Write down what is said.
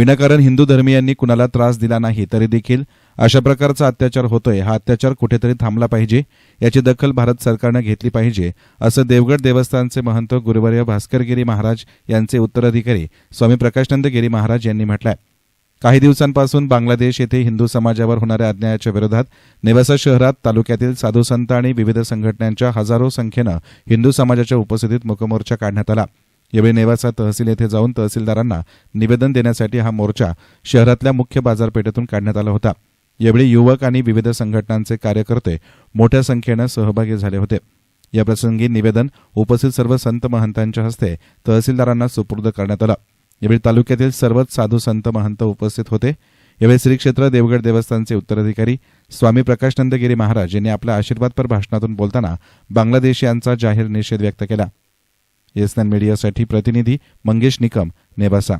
विनाकारण हिंदू धर्मीयांनी कुणाला त्रास दिला नाही तरी देखील अशा प्रकारचा अत्याचार होतोय. हा अत्याचार कुठेतरी थांबला पाहिजे याची दखल भारत सरकारनं घेतली पाहिजे असं देवगड देवस्थानचे महंत गुरुवर्य भास्करगिरी महाराज यांचे उत्तराधिकारी स्वामी प्रकाशनंद गिरी महाराज यांनी म्हटलंय. काही दिवसांपासून बांगलादेश येथे हिंदू समाजावर होणाऱ्या अन्यायाच्या विरोधात नेवासा शहरात तालुक्यातील साधू संत आणि विविध संघटनांच्या हजारो संख्येनं हिंदू समाजाच्या उपस्थितीत मुकमोर्चा काढण्यात आला. यावेळी नेवासा तहसील येथे जाऊन तहसीलदारांना निवेदन देण्यासाठी हा मोर्चा शहरातल्या मुख्य बाजारपेठेतून काढण्यात आला होता. यावेळी युवक आणि विविध संघटनांचे कार्यकर्ते मोठ्या संख्येनं सहभागी झाले होते. याप्रसंगी निवेदन उपस्थित सर्व संत महंतांच्या हस्ते तहसीलदारांना सुपूर्द करण्यात आलं. यावेळी तालुक्यातील सर्वच साधू संत महंत उपस्थित होते. यावेळी श्री क्षेत्र देवगड देवस्थानचे उत्तराधिकारी स्वामी प्रकाशनंदगिरी महाराज यांनी आपल्या आशीर्वादपर भाषणातून बोलताना बांगलादेश यांचा जाहीर निषेध व्यक्त केला. एस मीडियासाठी प्रतिनिधी मंगेश निकम नेबासा